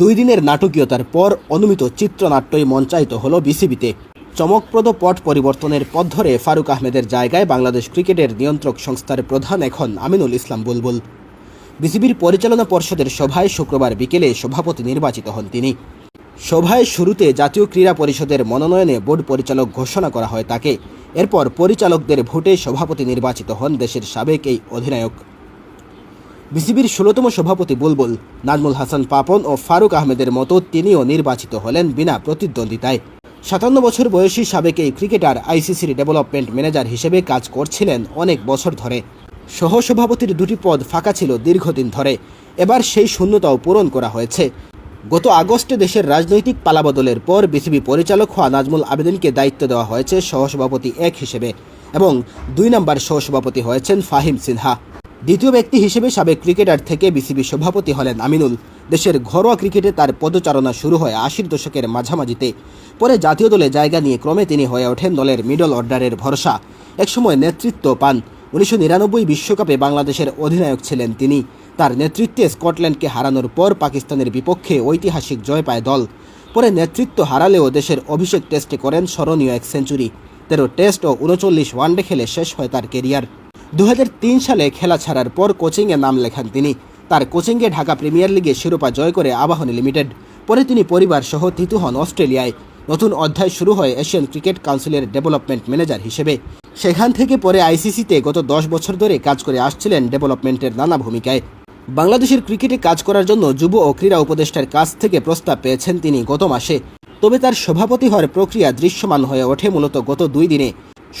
দুই দিনের নাটকীয়তার পর অনুমিত চিত্রনাট্যই মঞ্চায়িত হল বিসিবিতে। চমকপ্রদ পট পরিবর্তনের পথ ধরে ফারুক আহমেদের জায়গায় বাংলাদেশ ক্রিকেটের নিয়ন্ত্রক সংস্থার প্রধান এখন আমিনুল ইসলাম বুলবুল। বিসিবির পরিচালনা পর্ষদের সভায় শুক্রবার বিকেলে সভাপতি নির্বাচিত হন তিনি। সভায় শুরুতে জাতীয় ক্রীড়া পরিষদের মনোনয়নে বোর্ড পরিচালক ঘোষণা করা হয় তাকে। এরপর পরিচালকদের ভোটে সভাপতি নির্বাচিত হন দেশের সাবেক এই অধিনায়ক। বিসিবির ষোলতম সভাপতি বুলবুল, নাজমুল হাসান পাপন ও ফারুক আহমেদের মতো তিনিও নির্বাচিত হলেন বিনা প্রতিদ্বন্দ্বিতায়। সাতান্ন বছর বয়সী সাবেক এই ক্রিকেটার আইসিসির ডেভেলপমেন্ট ম্যানেজার হিসেবে কাজ করছিলেন অনেক বছর ধরে। সহসভাপতির দুটি পদ ফাঁকা ছিল দীর্ঘদিন ধরে। এবার সেই শূন্যতাও পূরণ করা হয়েছে। গত আগস্টে দেশের রাজনৈতিক পালাবদলের পর বিসিবি পরিচালক হওয়া নাজমুল আবেদিনকে দায়িত্ব দেওয়া হয়েছে সহসভাপতি এক হিসেবে এবং দুই নম্বর সহসভাপতি হয়েছেন ফাহিম সিনহা। দ্বিতীয় ব্যক্তি হিসেবে সাবেক ক্রিকেটার থেকে বিসিবি সভাপতি হলেন আমিনুল। দেশের ঘরোয়া ক্রিকেটে তার পদচারণা শুরু হয় আশির দশকের মাঝামাঝিতে। পরে জাতীয় দলে জায়গা নিয়ে ক্রমে তিনি হয়ে ওঠেন দলের মিডল অর্ডারের ভরসা। একসময় নেতৃত্ব পান। উনিশশো নিরানব্বই বিশ্বকাপে বাংলাদেশের অধিনায়ক ছিলেন তিনি। তার নেতৃত্বে স্কটল্যান্ডকে হারানোর পর পাকিস্তানের বিপক্ষে ঐতিহাসিক জয় পায় দল। পরে নেতৃত্ব হারালেও দেশের অভিষেক টেস্টে করেন স্মরণীয় এক সেঞ্চুরি। তেরো টেস্ট ও উনচল্লিশ ওয়ানডে খেলে শেষ হয় তার কেরিয়ার। দু হাজার তিন সালে খেলা ছাড়ার পর কোচিংয়ে নাম লেখান তিনি। তার কোচিংয়ে ঢাকা প্রিমিয়ার লিগে শিরোপা জয় করে আবাহনী লিমিটেড। পরে তিনি পরিবার সহ তিতু হন অস্ট্রেলিয়ায়। নতুন অধ্যায় শুরু হয় এশিয়ান ক্রিকেট কাউন্সিলের ডেভেলপমেন্ট ম্যানেজার হিসেবে। সেখান থেকে পরে আইসিসিতে গত দশ বছর ধরে কাজ করে আসছিলেন ডেভেলপমেন্টের নানা ভূমিকায়। বাংলাদেশের ক্রিকেটে কাজ করার জন্য যুব ও ক্রীড়া উপদেষ্টার কাছ থেকে প্রস্তাব পেয়েছেন তিনি গত মাসে। তবে তার সভাপতি হওয়ার প্রক্রিয়া দৃশ্যমান হয়ে ওঠে মূলত গত দুই দিনে।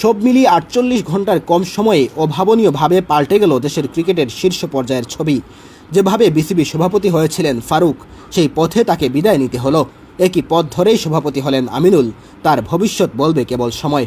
সব মিলিয়ে আটচল্লিশ ঘণ্টার কম সময়ে অভাবনীয়ভাবে পাল্টে গেল দেশের ক্রিকেটের শীর্ষ পর্যায়ের ছবি। যেভাবে বিসিবি সভাপতি হয়েছিলেন ফারুক, সেই পথে তাকে বিদায় নিতে হলো। একই পথ ধরেই সভাপতি হলেন আমিনুল, তার ভবিষ্যৎ বলবে কেবল সময়।